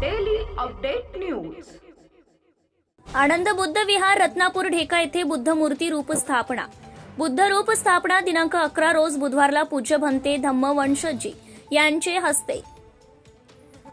Daily update news Anand Buddha Vihar Ratnapur Dheka येथे बुद्ध मूर्ती रूप स्थापना. बुद्ध रूप स्थापना दिनांक अकरा रोज बुधवारला पूज्य भंते धम्मवंशजी यांचे हस्ते.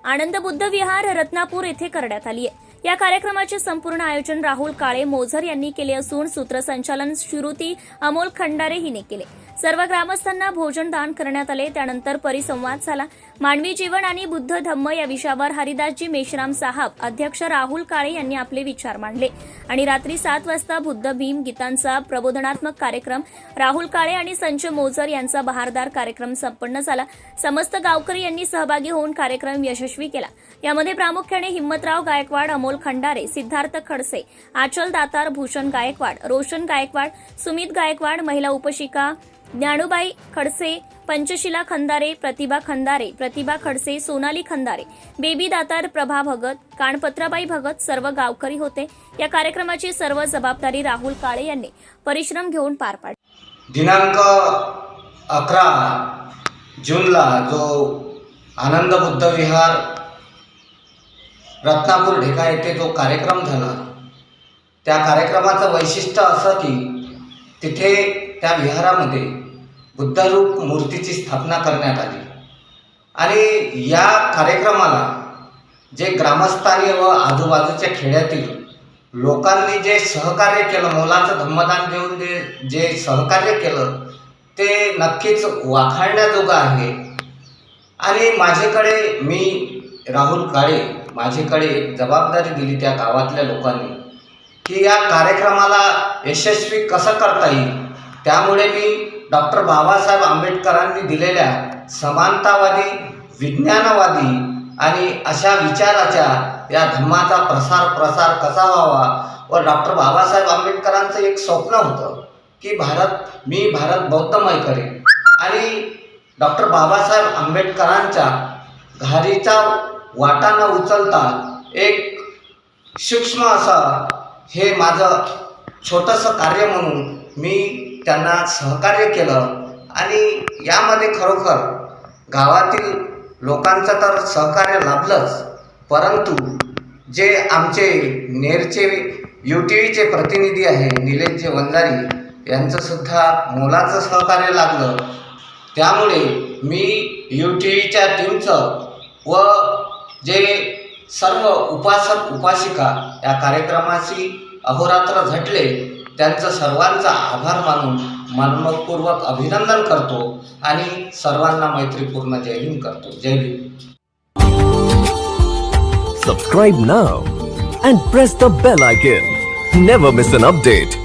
आनंद बुद्ध विहार रत्नापूर येथे करण्यात आली आहे. या कार्यक्रमाचे संपूर्ण आयोजन राहुल काळे मोझर यांनी केले असून सूत्रसंचालन श्रुती अमोल खंडारे हिने केले. सर्व ग्रामस्थांना भोजन दान करण्यात आले त्यानंतर परिसंवाद झाला. मानवी जीवन आणि बुद्ध धम्म या विषयावर हरिदासजी मेश्राम साहब अध्यक्ष राहुल काळे यांनी आपले विचार मांडले. आणि रात्री सात वाजता बुद्ध भीम गीतांचा प्रबोधनात्मक कार्यक्रम राहुल काळे आणि संच मोजर यांचा बहारदार कार्यक्रम संपन्न झाला. समस्त गावकरी यांनी सहभागी होऊन कार्यक्रम यशस्वी केला. यामध्ये प्रामुख्याने हिम्मतराव गायकवाड अमोल खंडारे सिद्धार्थ खडसे आचल दातार भूषण गायकवाड रोशन गायकवाड सुमित गायकवाड महिला उपशिका ज्ञानूबाई खडसे पंचशिला खंदारे प्रतिभा खंदारे प्रतिभा खडसे सोनाली खंदारे बेबी दातार प्रभा भगत काणपत्राबाई भगत सर्व गावकरी होते. या कार्यक्रमाची सर्व जबाबदारी राहुल काळे यांनी परिश्रम घेऊन पार पाडली. दिनांक अकरा जूनला जो आनंद बुद्ध विहार रत्नापूर ढेका येथे जो कार्यक्रम झाला त्या कार्यक्रमाचं वैशिष्ट्य असं की तिथे त्या विहारामध्ये बुद्धरूप मूर्तीची स्थापना करण्यात आली. आणि या कार्यक्रमाला जे ग्रामस्थानी व आजूबाजूच्या खेड्यातील लोकांनी जे सहकार्य केलं मोलाचं धम्मदान देऊन जे जे सहकार्य केलं ते नक्कीच वाखाणण्याजोगं आहे. आणि माझ्याकडे मी राहुल काळे माझ्याकडे जबाबदारी दिली त्या गावातल्या लोकांनी की या कार्यक्रमाला यशस्वी कसं करता येईल? त्यामुळे मी डॉक्टर बाबासाहेब आंबेडकरांनी दिलेल्या समानतावादी विज्ञानवादी आणि अशा विचाराच्या या धम्माचा प्रसार प्रसार कसा व्हावा व डॉक्टर बाबासाहेब आंबेडकरांचं एक स्वप्न होतं की भारत मी भारत बौद्धमय करेन. आणि डॉक्टर बाबासाहेब आंबेडकरांच्या घारीचा वाटा न उचलता एक सूक्ष्म असं हे माझं छोटंसं कार्य म्हणून मी त्यांना सहकार्य केलं आणि यामध्ये खरोखर गावातील लोकांचं तर सहकार्य लाभलंच. परंतु जे आमचे नेरचे यू टी व्हीचे प्रतिनिधी आहे निलेशजी वंजारी यांचंसुद्धा मोलाचं सहकार्य लागलं. त्यामुळे मी यू टी व्हीच्या टीमचं व जे सर्व उपासक उपासिका या कार्यक्रमाशी अहोरात्र झटले. त्यांचं सर्वांचा आभार मानून मनपूर्वक अभिनंदन करतो आणि सर्वांना मैत्रीपूर्ण जय हिंद करतो. जय Bhim subscribe now and press the bell icon never miss an update